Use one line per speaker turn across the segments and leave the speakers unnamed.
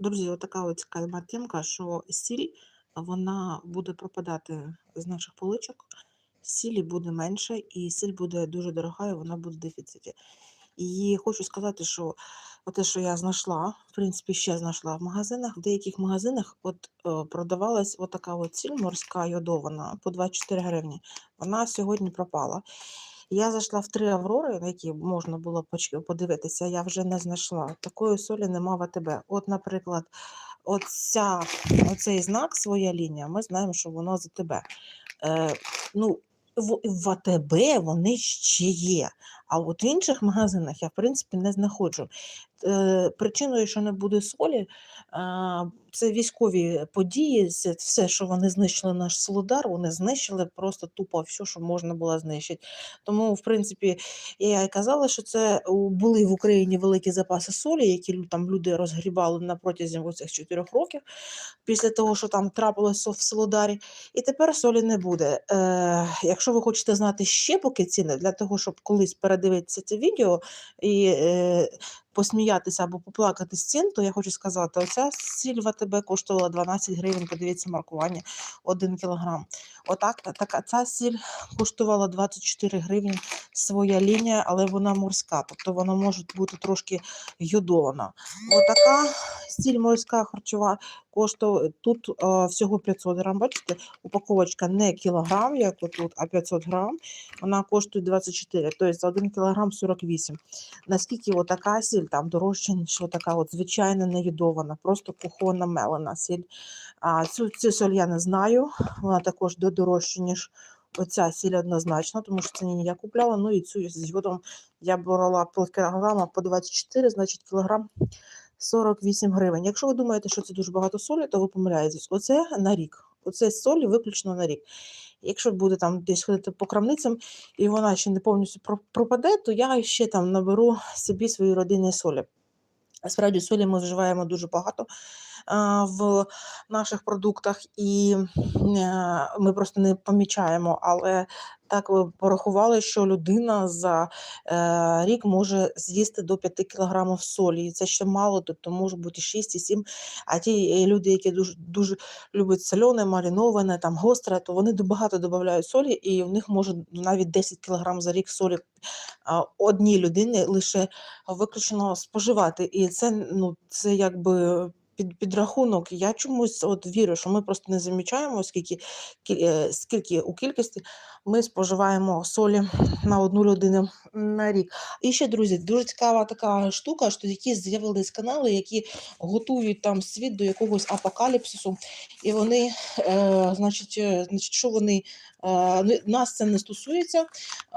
Друзі, отака от цікава темка, що сіль вона буде пропадати з наших поличок, сілі буде менше, і сіль буде дуже дорога, і вона буде в дефіциті. І хочу сказати, що те, що я знайшла, в принципі, ще знайшла в магазинах, в деяких магазинах от, е, продавалась отака от сіль морська йодована по 24 гривні. Вона сьогодні пропала. Я зайшла в три Аврори, на які можна було подивитися, я вже не знайшла. Такої солі нема в АТБ. От, наприклад, оця, оцей знак своя лінія, ми знаємо, що воно за тебе. Е, ну, в, в АТБ вони ще є. А от в інших магазинах я, в принципі, не знаходжу. Е, причиною, що не буде солі, це військові події, це все, що вони знищили наш Солодар, вони знищили просто тупо все, що можна було знищити. Тому, в принципі, я і казала, що це були в Україні великі запаси солі, які там люди розгрібали на протязі оцих чотирьох років, після того, що там трапилося в Солодарі. І тепер солі не буде. Е, якщо ви хочете знати ще поки ціни, для того, щоб колись передивитися це відео. І е, посміятися або поплакати з цін, то я хочу сказати, оця сіль в АТБ коштувала 12 гривень, подивіться маркування 1 кілограм. Отак, така ця сіль коштувала 24 гривні своя лінія, але вона морська, тобто вона може бути трошки йодована. Отака сіль морська харчова коштує тут е, всього 500 грам. Бачите, упаковочка не кілограм, як тут, а 500 грам. Вона коштує 24, тобто за 1 кілограм 48. Наскільки отака сіль там дорожча, ніж така от звичайна неїдована, просто кухонна мелена сіль. А цю, цю соль я не знаю, вона також до- дорожча, ніж оця сіль однозначно, тому що це не я купляла. Ну і цю з йодом я брала кілограма по 24, значить кілограм 48 гривень. Якщо ви думаєте, що це дуже багато солі, то ви помиляєтесь. Оце на рік. Оце солі виключно на рік. Якщо буде там десь ходити по крамницям і вона ще не повністю пропаде, то я ще там наберу собі свої родинні солі. Справді солі ми вживаємо дуже багато а, в наших продуктах, і а, ми просто не помічаємо. Але так порахували, що людина за е, рік може з'їсти до 5 кілограмів солі. І це ще мало, тобто може бути 6 і 7. А ті е, люди, які дуже, дуже люблять солене, маріноване, там гостре, то вони багато додають солі, і в них може навіть 10 кілограм за рік солі одній людині лише виключно споживати. І це ну це якби. Під підрахунок, я чомусь от вірю, що ми просто не замічаємо, скільки, кі- е, скільки у кількості ми споживаємо солі на одну людину на рік. І ще, друзі, дуже цікава така штука, що які з'явились канали, які готують там світ до якогось апокаліпсису, і вони, е, значить, е, значить, що вони е, нас це не стосується.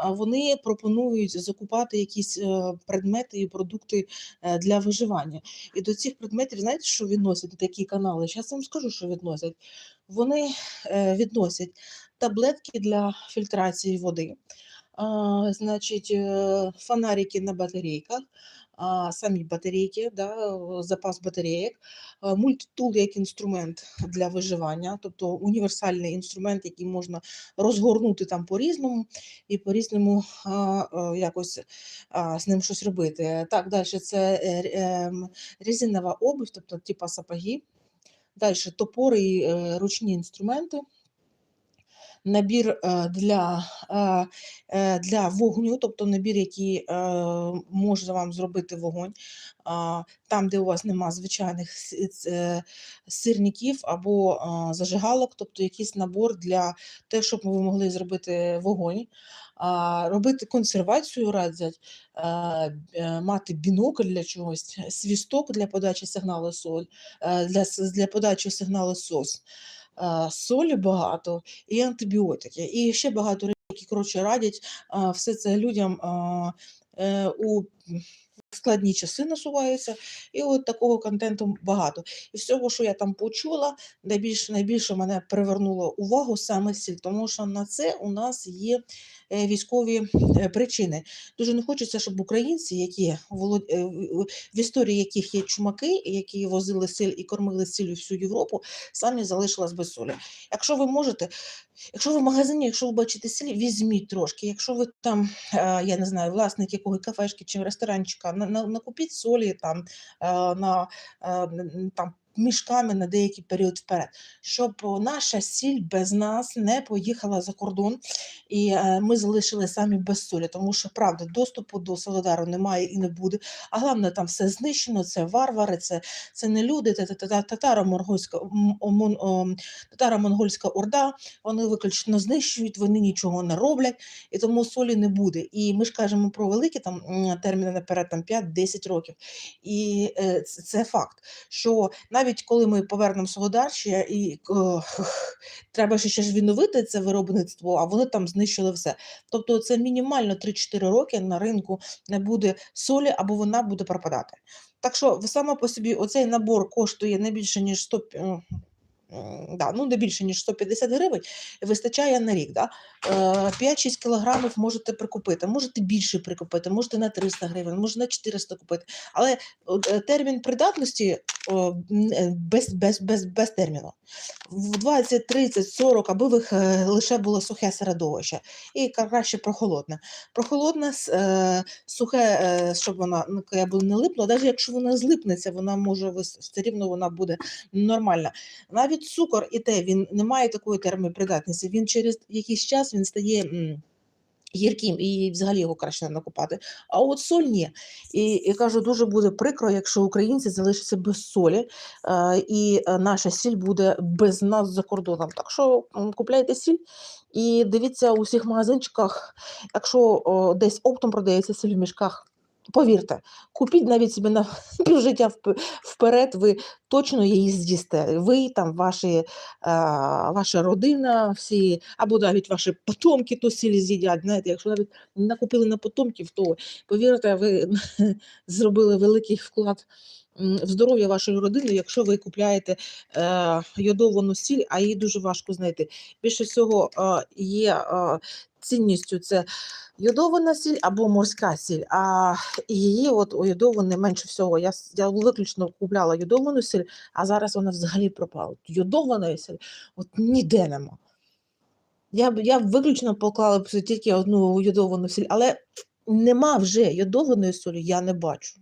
Вони пропонують закупати якісь предмети і продукти для виживання. І до цих предметів, знаєте, що відносять такі канали? Зараз вам скажу, що відносять. Вони е, відносять таблетки для фільтрації води, значить, е, фонарики на батарейках, самі батарейки, да, запас батареїк, мультитул як інструмент для виживання, тобто універсальний інструмент, який можна розгорнути там по-різному і по-різному якось з ним щось робити. Так, далі це е, р- ем, обувь, тобто типа сапоги. Далі топори і е, ручні інструменти набір е, для, е, е, для вогню, тобто набір, який може вам зробити вогонь, там, де у вас нема звичайних сирників або зажигалок, тобто якийсь набор для того, щоб ви могли зробити вогонь. Робити консервацію радять, мати бінокль для чогось, свісток для подачі сигналу соль, для, для подачі сигналу сос. Солі багато і антибіотики, і ще багато речей, які коротше радять все це людям е, у складні часи насуваються, і от такого контенту багато. І всього, що я там почула, найбільше найбільше мене привернуло увагу саме сіль, тому що на це у нас є е, військові е, причини. Дуже не хочеться, щоб українці, які е, в в історії яких є чумаки, які возили сіль і кормили сіллю всю Європу, самі залишились без солі. Якщо ви можете, Якщо ви в магазині, якщо ви бачите сіль, візьміть трошки. Якщо ви там, е, я не знаю, власник якогось кафешки чи ресторанчика, на, на, накупіть солі там, е, на, е, там мішками на деякий період вперед, щоб наша сіль без нас не поїхала за кордон, і е, ми залишили самі без солі, тому що правда доступу до Солодару немає і не буде. А головне, там все знищено, це варвари, це, це не люди, це татаро-монгольська орда вони виключно знищують, вони нічого не роблять, і тому солі не буде. І ми ж кажемо про великі там терміни наперед, там 5-10 років. І е, це факт, що навіть коли ми повернемо Солодар ще і о, треба ще, ж відновити це виробництво, а вони там знищили все. Тобто це мінімально 3-4 роки на ринку не буде солі або вона буде пропадати. Так що саме по собі оцей набор коштує не більше, ніж 100, п- м, м, да, ну не більше, ніж 150 гривень, вистачає на рік. Да? Е, 5-6 кілограмів можете прикупити, можете більше прикупити, можете на 300 гривень, можете на 400 купити. Але е, термін придатності е, без, без, без, без терміну. В 20, 30, 40, аби ви е, лише було сухе середовище і краще прохолодне. Прохолодне, е, сухе, е, щоб вона ну, не липла, навіть якщо вона злипнеться, вона може все рівно вона буде нормальна. Навіть цукор і те він не має такої термопридатності. Він через якийсь час він стає. Гірким і взагалі його краще не накопати. А от соль ні. І, і кажу, дуже буде прикро, якщо українці залишаться без солі, і е, наша сіль буде без нас за кордоном. Так що купляйте сіль і дивіться у всіх магазинчиках, якщо о, десь оптом продається сіль в мішках. Повірте, купіть навіть собі на півжиття вперед, ви точно її з'їсте. Ви там, ваші, е, ваша родина, всі, або навіть ваші потомки то сілі з'їдять. Знаєте, якщо навіть накупили на потомків, то повірте, ви зробили великий вклад в здоров'я вашої родини, якщо ви купляєте е, йодовану сіль, а її дуже важко знайти. Більше всього е, є е, цінністю це йодована сіль або морська сіль, а її от у менше всього. Я, я виключно купляла йодовану сіль, а зараз вона взагалі пропала. Йодованої сіль от ніде нема. Я я виключно поклала б тільки одну йодовану сіль, але нема вже йодованої солі, я не бачу.